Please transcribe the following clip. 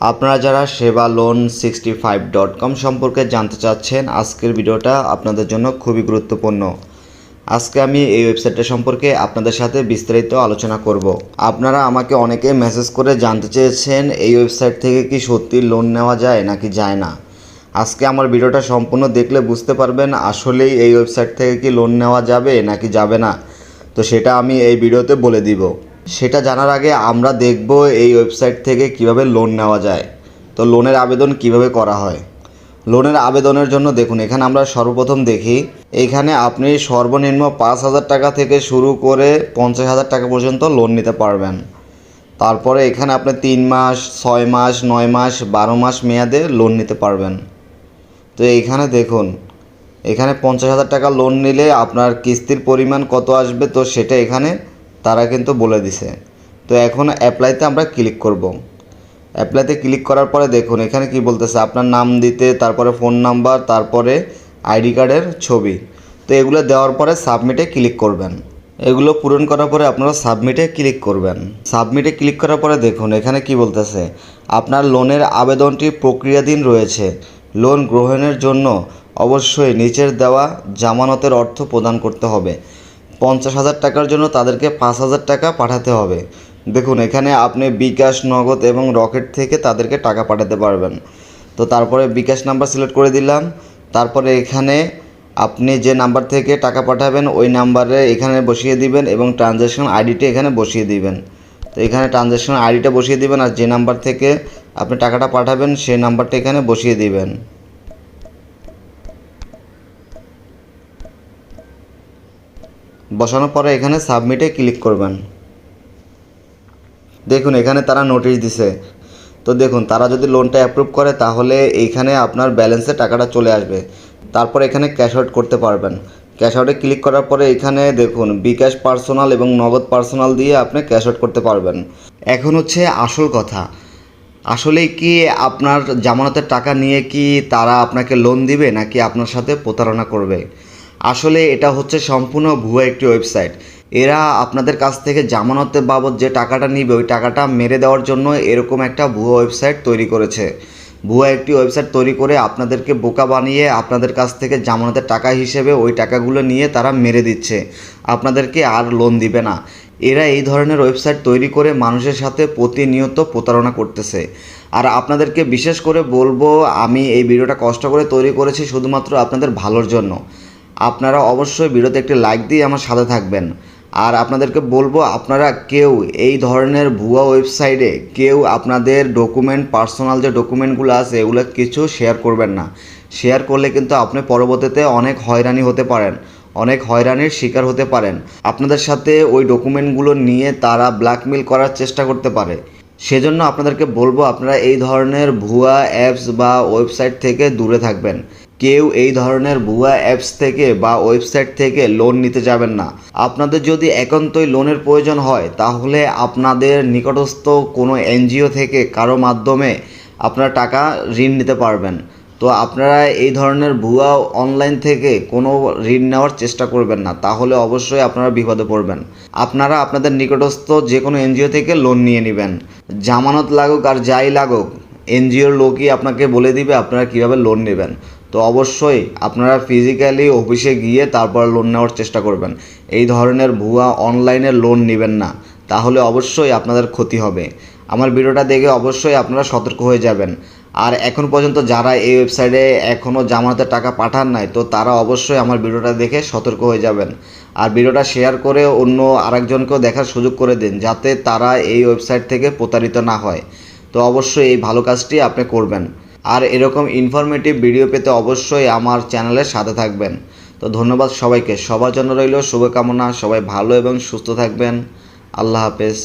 আপনারা যারা Seba loan sixty five dot com সম্পর্কে জানতে চাচ্ছেন, আজকের ভিডিওটা আপনাদের জন্য খুবই গুরুত্বপূর্ণ। আজকে আমি এই ওয়েবসাইটটা সম্পর্কে আপনাদের সাথে বিস্তারিত আলোচনা করব। আপনারা আমাকে অনেকে মেসেজ করে জানতে চেয়েছেন, এই ওয়েবসাইট থেকে কি সত্যি লোন নেওয়া যায় নাকি যায় না। আজকে আমার ভিডিওটা সম্পূর্ণ দেখলে বুঝতে পারবেন আসলেই এই ওয়েবসাইট থেকে কি লোন নেওয়া যাবে নাকি যাবে না। তো সেটা আমি এই ভিডিওতে বলে দিব। সেটা জানার আগে আমরা দেখব এই ওয়েবসাইট থেকে কীভাবে লোন নেওয়া যায়। তো লোনের আবেদন কীভাবে করা হয়? লোনের আবেদনের জন্য দেখুন, এখানে আমরা সর্বপ্রথম দেখি এখানে আপনি সর্বনিম্ন পাঁচ হাজার টাকা থেকে শুরু করে পঞ্চাশ হাজার টাকা পর্যন্ত লোন নিতে পারবেন। তারপরে এখানে আপনি তিন মাস, ছয় মাস, নয় মাস, বারো মাস মেয়াদে লোন নিতে পারবেন। তো এইখানে দেখুন, এখানে পঞ্চাশ হাজার টাকা লোন নিলে আপনার কিস্তির পরিমাণ কত আসবে, তো সেটা এখানে তারা কিন্তু বলে দিছে। তো এখন অ্যাপ্লাইতে আমরা ক্লিক করব। অ্যাপ্লাইতে ক্লিক করার পরে দেখুন, এখানে কি বলতেছে? আপনার নাম দিতে, তারপরে ফোন নাম্বার তারপরে আইডি কার্ডের ছবি। তো এগুলো দেওয়ার পরে সাবমিটে ক্লিক করবেন। এগুলো পূরণ করার পরে আপনারা সাবমিটে ক্লিক করবেন। সাবমিটে ক্লিক করার পরে দেখুন, এখানে কি বলতেছে? আপনার লোনের আবেদনটি প্রক্রিয়াধীন রয়েছে। লোন গ্রহণের জন্য অবশ্যই নিচের দেওয়া জামানতের অর্থ প্রদান করতে হবে। পঞ্চাশ হাজার টাকার জন্য তাদেরকে পাঁচ হাজার টাকা পাঠাতে হবে। দেখুন, এখানে আপনি বিকাশ, নগদ এবং রকেট থেকে তাদেরকে টাকা পাঠাতে পারবেন। তো তারপরে বিকাশ নাম্বার সিলেক্ট করে দিলাম। তারপরে এখানে আপনি যে নাম্বার থেকে টাকা পাঠাবেন, ওই নাম্বারে এখানে বসিয়ে দিবেন এবং ট্রানজ্যাকশন আইডিটা এখানে বসিয়ে দিবেন। তো এখানে ট্রানজ্যাকশন আইডিটা বসিয়ে দিবেন আর যে নাম্বার থেকে আপনি টাকাটা পাঠাবেন, সেই নাম্বারটা এখানে বসিয়ে দিবেন। বসানোর পরে এখানে সাবমিটে ক্লিক করবেন। দেখুন, এখানে তারা নোটিশ দিছে। তো দেখুন, তারা যদি লোনটা অ্যাপ্রুভ করে, তাহলে এইখানে আপনার ব্যালেন্সে টাকাটা চলে আসবে। তারপর এখানে ক্যাশ আউট করতে পারবেন। ক্যাশ আউটে ক্লিক করার পরে এখানে দেখুন, বিকাশ পার্সোনাল এবং নগদ পার্সোনাল দিয়ে আপনি ক্যাশ আউট করতে পারবেন। এখন হচ্ছে আসল কথা। আসলে কি আপনার জামানতের টাকা নিয়ে কি তারা আপনাকে লোন দিবে, নাকি আপনার সাথে প্রতারণা করবে? আসলে এটা হচ্ছে সম্পূর্ণ ভুয়া একটি ওয়েবসাইট। এরা আপনাদের কাছ থেকে জামানতের বাবদ যে টাকাটা নিবে, ওই টাকাটা মেরে দেওয়ার জন্য এরকম একটা ভুয়া ওয়েবসাইট তৈরি করেছে। ভুয়া একটি ওয়েবসাইট তৈরি করে আপনাদেরকে বোকা বানিয়ে আপনাদের কাছ থেকে জামানতের টাকা হিসেবে ওই টাকাগুলো নিয়ে তারা মেরে দিচ্ছে। আপনাদেরকে আর লোন দিবে না। এরা এই ধরনের ওয়েবসাইট তৈরি করে মানুষের সাথে প্রতিনিয়ত প্রতারণা করতেছে। আর আপনাদেরকে বিশেষ করে বলব, আমি এই ভিডিওটা কষ্ট করে তৈরি করেছি শুধুমাত্র আপনাদের ভালোর জন্য। আপনারা অবশ্যই ভিডিওতে একটি লাইক দিয়ে আমার সাথে থাকবেন। আর আপনাদেরকে বলব, আপনারা কেউ এই ধরনের ভুয়া ওয়েবসাইটে কেউ আপনাদের ডকুমেন্ট পার্সোনাল যে ডকুমেন্টগুলো আছে, এগুলো কিছু শেয়ার করবেন না। শেয়ার করলে কিন্তু আপনি পরবর্তীতে অনেক হয়রানি হতে পারেন, অনেক হয়রানির শিকার হতে পারেন। আপনাদের সাথে ওই ডকুমেন্টগুলো নিয়ে তারা ব্ল্যাকমেল করার চেষ্টা করতে পারে। সেজন্য আপনাদেরকে বলব, আপনারা এই ধরনের ভুয়া অ্যাপস বা ওয়েবসাইট থেকে দূরে থাকবেন। কেউ এই ধরনের ভুয়া অ্যাপস থেকে বা ওয়েবসাইট থেকে লোন নিতে যাবেন না। আপনাদের যদি একান্তই লোনের প্রয়োজন হয়, তাহলে আপনাদের নিকটস্থ কোনো এনজিও থেকে কারও মাধ্যমে আপনারা টাকা ঋণ নিতে পারবেন। তো আপনারা এই ধরনের ভুয়া অনলাইন থেকে কোনো ঋণ নেওয়ার চেষ্টা করবেন না, তাহলে অবশ্যই আপনারা বিপদে পড়বেন। আপনারা আপনাদের নিকটস্থ যে কোনো এনজিও থেকে লোন নিয়ে নেবেন। জামানত লাগুক আর যাই লাগুক, এনজিওর লোকই আপনাকে বলে দিবে আপনারা কীভাবে লোন নেবেন। তো অবশ্যই আপনারা ফিজিক্যালি অফিসে গিয়ে তারপর লোন নেওয়ার চেষ্টা করবেন। এই ধরনের ভুয়া অনলাইনে লোন নেবেন না। তাহলে অবশ্যই আপনাদের ক্ষতি হবে। আমার ভিডিওটা দেখে অবশ্যই আপনারা সতর্ক হয়ে যাবেন। আর এখন পর্যন্ত যারা এই ওয়েবসাইটে এখনও জামানতের টাকা পাঠান নাই, তো তারা অবশ্যই আমার ভিডিওটা দেখে সতর্ক হয়ে যাবেন। আর ভিডিওটা শেয়ার করে অন্য আরেকজনকেও দেখার সুযোগ করে দিন, যাতে তারা এই ওয়েবসাইট থেকে প্রতারিত না হয়। তো অবশ্যই এই ভালো কাজটি আপনি করবেন। আর এরকম ইনফরমেটিভ ভিডিও পেতে অবশ্যই আমার চ্যানেলের সাথে থাকবেন। তো ধন্যবাদ সবাইকে। সবার জন্য রইল শুভকামনা। সবাই ভালো এবং সুস্থ থাকবেন। আল্লাহ হাফেজ।